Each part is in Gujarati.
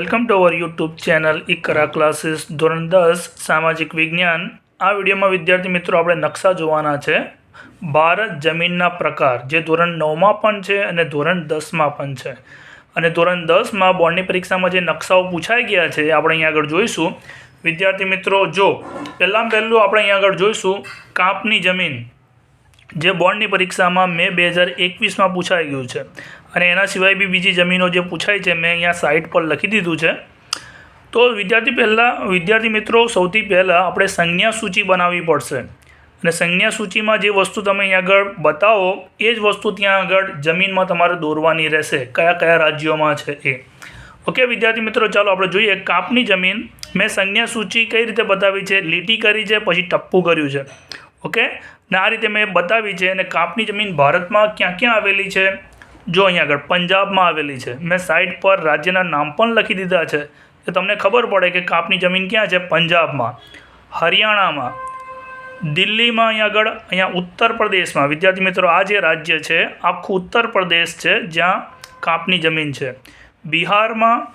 Welcome to our YouTube channel Iqra classes ધોરણ દસ, સામાજિક વિજ્ઞાન. આ વિડીયોમાં વિદ્યાર્થી મિત્રો આપણે નકશા જોવાના છે. ભારત જમીનના પ્રકાર, જે ધોરણ નવમાં પણ છે અને ધોરણ દસમાં પણ છે. અને ધોરણ દસમાં બોર્ડની પરીક્ષામાં જે નકશાઓ પૂછાઈ ગયા છે આપણે અહીંયા આગળ જોઈશું. વિદ્યાર્થી મિત્રો, જો પહેલાં પહેલું આપણે અહીંયા આગળ જોઈશું, કાપની જમીન. જે બોર્ડની પરીક્ષામાં મે બે હજાર એકવીસમાં પૂછાઈ ગયું છે. અને એના સિવાય બી બીજી જમીનો જે પૂછાય છે, મેં અહીંયા સાઇટ પર લખી દીધું છે. તો વિદ્યાર્થી પહેલાં, વિદ્યાર્થી મિત્રો, સૌથી પહેલાં આપણે સંજ્ઞા સૂચિ બનાવવી પડશે. અને સંજ્ઞા સૂચિમાં જે વસ્તુ તમે અહીંયા આગળ બતાવો, એ જ વસ્તુ ત્યાં આગળ જમીનમાં તમારે દોરવાની રહેશે, કયા કયા રાજ્યોમાં છે એ. ઓકે, વિદ્યાર્થી મિત્રો, ચાલો આપણે જોઈએ કાપની જમીન. મેં સંજ્ઞા સૂચિ કઈ રીતે બતાવી છે, લીટી કરી છે, પછી ટપ્પું કર્યું છે. ઓકે? ને આ રીતે મેં બતાવી છે અને કાપની જમીન ભારતમાં ક્યાં ક્યાં આવેલી છે? જો અહીંયા આગળ પંજાબમાં આવેલી છે. મેં સાઇટ પર રાજ્યના નામ પણ લખી દીધા છે. કે તમને ખબર પડે કે કાપની જમીન ક્યાં છે? પંજાબમાં. હરિયાણામાં. દિલ્હીમાં અહીંયા આગળ, અહીંયા ઉત્તર પ્રદેશમાં. વિદ્યાર્થી મિત્રો, આ જે રાજ્ય છે, આખું ઉત્તર પ્રદેશ છે જ્યાં કાપની જમીન છે. બિહારમાં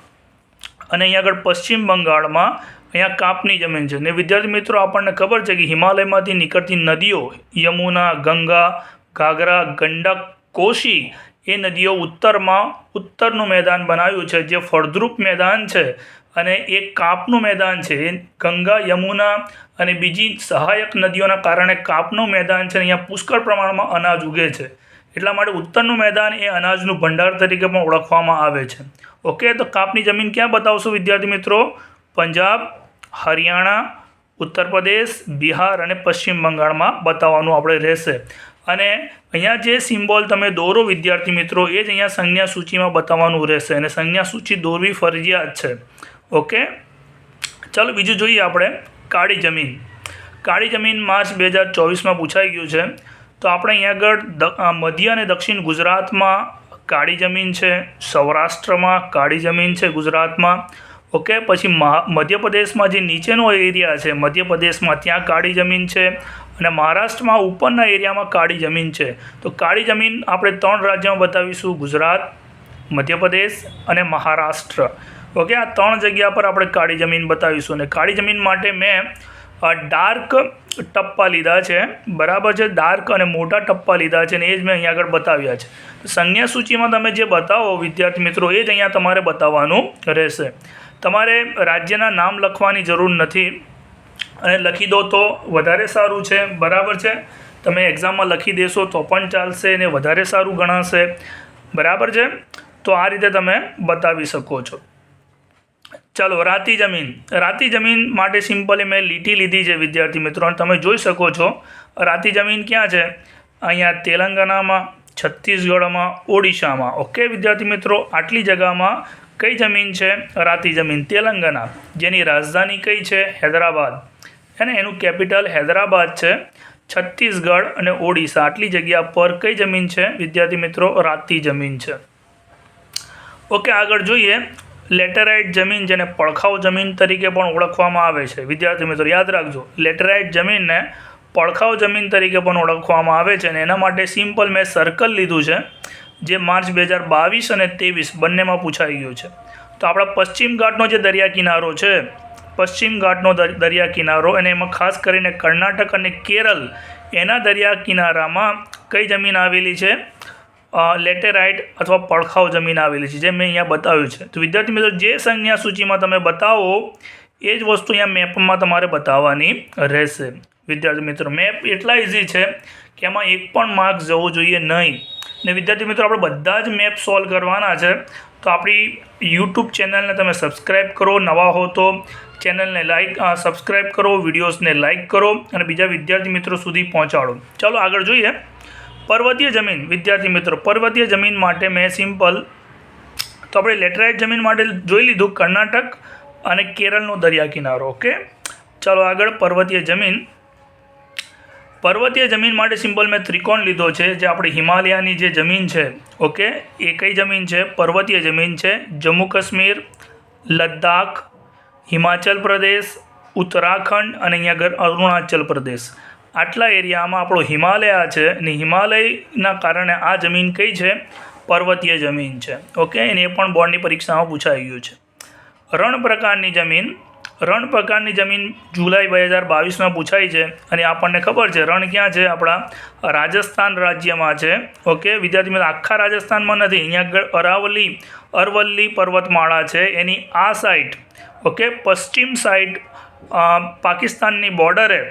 અને અહીંયા આગળ પશ્ચિમ બંગાળમાં અહીંયા કાપની જમીન છે. ને વિદ્યાર્થી મિત્રો, આપણને ખબર છે કે હિમાલયમાંથી નીકળતી નદીઓ, યમુના, ગંગા, ઘાઘરા, ગંડક, કોશી, એ નદીઓ ઉત્તરમાં ઉત્તરનું મેદાન બનાવ્યું છે, જે ફળદ્રુપ મેદાન છે અને એ કાપનું મેદાન છે. એ ગંગા, યમુના અને બીજી સહાયક નદીઓના કારણે કાપનું મેદાન છે અહીંયા પુષ્કળ પ્રમાણમાં અનાજ ઉગે છે. એટલા માટે ઉત્તરનું મેદાન એ અનાજનું ભંડાર તરીકે પણ ઓળખવામાં આવે છે. ઓકે, તો કાપની જમીન ક્યાં બતાવશો વિદ્યાર્થી મિત્રો? પંજાબ હરિયાણા, ઉત્તર પ્રદેશ, બિહાર અને પશ્ચિમ બંગાળમાં બતાવવાનું આપણે રહેશે. અને અહીંયા જે સિમ્બોલ તમે દોરો, વિદ્યાર્થી મિત્રો, એ જ અહીંયા સંજ્ઞા સૂચિમાં બતાવવાનું રહેશે. અને સંજ્ઞા સૂચિ દોરવી ફરજિયાત છે. ઓકે? ચાલો બીજું જોઈએ આપણે કાળી જમીન. કાળી જમીન માર્ચ બે હજાર ચોવીસમાં પૂછાઈ ગયું છે. તો આપણે અહીંયા આગળ મધ્ય અને દક્ષિણ ગુજરાતમાં કાળી જમીન છે, સૌરાષ્ટ્રમાં કાળી જમીન છે ગુજરાતમાં. ઓકે, પછી મધ્યપ્રદેશમાં જે નીચેનો એરિયા છે, મધ્યપ્રદેશમાં ત્યાં કાળી જમીન છે અને મહારાષ્ટ્રમાં ઉપરના એરિયામાં કાળી જમીન છે. તો કાળી જમીન આપણે ત્રણ રાજ્યોમાં બતાવીશું, ગુજરાત, મધ્યપ્રદેશ અને મહારાષ્ટ્ર. ઓકે, આ ત્રણ જગ્યા પર આપણે કાળી જમીન બતાવીશું. અને કાળી જમીન માટે મેં ડાર્ક ટપ્પા લીધા છે. બરાબર છે? ડાર્ક અને મોટા ટપ્પા લીધા છે અને એ જ મેં અહીંયા આગળ બતાવ્યા છે. સંજ્ઞા સૂચિમાં તમે જે બતાવો વિદ્યાર્થી મિત્રો, એ જ અહીંયા તમારે બતાવવાનું રહેશે. તમારે રાજ્યના નામ લખવાની જરૂર નથી. અને લખી દો તો વધારે સારું છે. બરાબર છે? તમે એક્ઝામમાં લખી દેશો તો પણ ચાલશે ને વધારે સારું ગણાશે. બરાબર છે? તો આ રીતે તમે બતાવી શકો છો. ચાલો, રાતી જમીન. રાતી જમીન માટે સિમ્પલી મેં લીટી લીધી છે, વિદ્યાર્થી મિત્રો. અને તમે જોઈ શકો છો, રાતી જમીન ક્યાં છે? અહીંયા તેલંગાણામાં, છત્તીસગઢમાં, ઓડિશામાં. ઓકે, વિદ્યાર્થી મિત્રો? આટલી જગામાં કઈ જમીન છે? રાતી જમીન તેલંગાણા જેની રાજધાની કઈ છે? હૈદરાબાદ. અને એનું કેપિટલ હૈદરાબાદ છે. છત્તીસગઢ અને ઓડિશા. આટલી જગ્યા પર કઈ જમીન છે? વિદ્યાર્થી મિત્રો, રાતી જમીન છે. ઓકે, આગળ જોઈએ. લેટેરાઇટ જમીન જેને પડખાઉ જમીન તરીકે પણ ઓળખવામાં આવે છે. વિદ્યાર્થી મિત્રો, યાદ રાખજો. લેટેરાઇટ જમીનને પડખાઉ જમીન તરીકે પણ ઓળખવામાં આવે છે અને એના માટે સિમ્પલ મેં સર્કલ લીધું છે. જે માર્ચ બે હજાર બાવીસ અને ત્રેવીસ બંનેમાં પૂછાઈ ગયું છે. તો આપણા પશ્ચિમ ઘાટનો જે દરિયા કિનારો છે, પશ્ચિમ ઘાટનો દરિયા કિનારો અને એમાં ખાસ કરીને કર્ણાટક અને કેરળ એના દરિયા કિનારામાં કઈ જમીન આવેલી છે? લેટેરાઇટ અથવા પડખાવ જમીન આવેલી છે, જે મેં અહીંયા બતાવ્યું છે. તો વિદ્યાર્થી મિત્રો, જે સંજ્ઞા સૂચિમાં તમે બતાવો, એ જ વસ્તુ અહીંયા મેપમાં તમારે બતાવવાની રહેશે. વિદ્યાર્થી મિત્રો, મેપ એટલા ઇઝી છે કે એમાં એક પણ માર્ક જવો જોઈએ નહીં. ને વિદ્યાર્થી મિત્રો, આપણે બધા જ મેપ સોલ્વ કરવાના છે. તો આપણી યુટ્યુબ ચેનલને તમે સબસ્ક્રાઈબ કરો, નવા હો તો ચેનલને લાઈક સબસ્ક્રાઈબ કરો વિડીયોઝને લાઈક કરો અને બીજા વિદ્યાર્થી મિત્રો સુધી પહોંચાડો. ચાલો આગળ જોઈએ. પર્વતીય જમીન, વિદ્યાર્થી મિત્રો, પર્વતીય જમીન માટે મેં સિમ્પલ તો આપણે લેટરાઇટ જમીન માટે જોઈ લીધું કર્ણાટક અને કેરળનો દરિયા કિનારો ઓકે ચાલો આગળ પર્વતીય જમીન. પર્વતીય જમીન માટે સિમ્પલ મેં ત્રિકોણ લીધો છે, જે આપણે હિમાલયાની જે જમીન છે, ઓકે? એ કઈ જમીન છે? પર્વતીય જમીન છે, જમ્મુ કાશ્મીર, લદ્દાખ, હિમાચલ પ્રદેશ, ઉત્તરાખંડ અને અહીંયા આગળ અરુણાચલ પ્રદેશ. આટલા એરિયામાં આપણો હિમાલય છે અને હિમાલયના કારણે આ જમીન કઈ છે? પર્વતીય જમીન છે, ઓકે? અને એ પણ બોર્ડની પરીક્ષામાં પૂછાઈ ગયું છે. રણ પ્રકારની જમીન રણ પ્રકારની જમીન જુલાઈ બે હજાર બાવીસમાં પૂછાઈ છે અને આપણને ખબર છે, રણ ક્યાં છે? આપણા રાજસ્થાન રાજ્યમાં છે. ઓકે? વિદ્યાર્થી મિત્રો, આખા રાજસ્થાનમાં નથી. અહીંયા આગળ અરાવલી, અરવલ્લી પર્વતમાળા છે. એની આ સાઈડ ઓકે? પશ્ચિમ સાઈડ પાકિસ્તાનની બોર્ડરે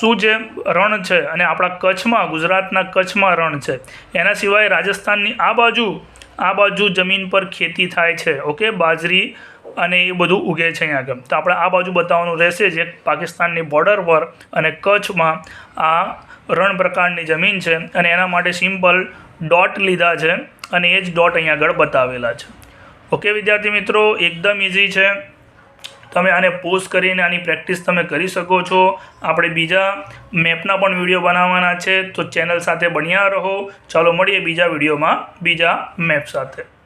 શું જે રણ છે. અને આપણા કચ્છમાં, ગુજરાતના કચ્છમાં રણ છે. એના સિવાય રાજસ્થાનની આ બાજુ આ બાજુ જમીન પર ખેતી થાય છે. ઓકે? બાજરી અને એ બધું ઉગે છે અહીંયા આગળ. તો આપણે આ બાજુ બતાવવાનું રહેશે જે પાકિસ્તાનની બોર્ડર પર અને કચ્છમાં આ રણ પ્રકારની જમીન છે અને એના માટે સિમ્પલ ડોટ લીધા છે અને એ જ ડોટ અહીંયા આગળ બતાવેલા છે. ઓકે વિદ્યાર્થી મિત્રો, એકદમ ઇઝી છે. તમે આને પોઝ કરીને આની પ્રેક્ટિસ તમે કરી શકો છો. આપણે બીજા મેપના પણ વીડિયો બનાવવાના છે, તો ચેનલ સાથે બન્યા રહો. ચાલો મળીએ બીજા વિડીયોમાં બીજા મેપ સાથે.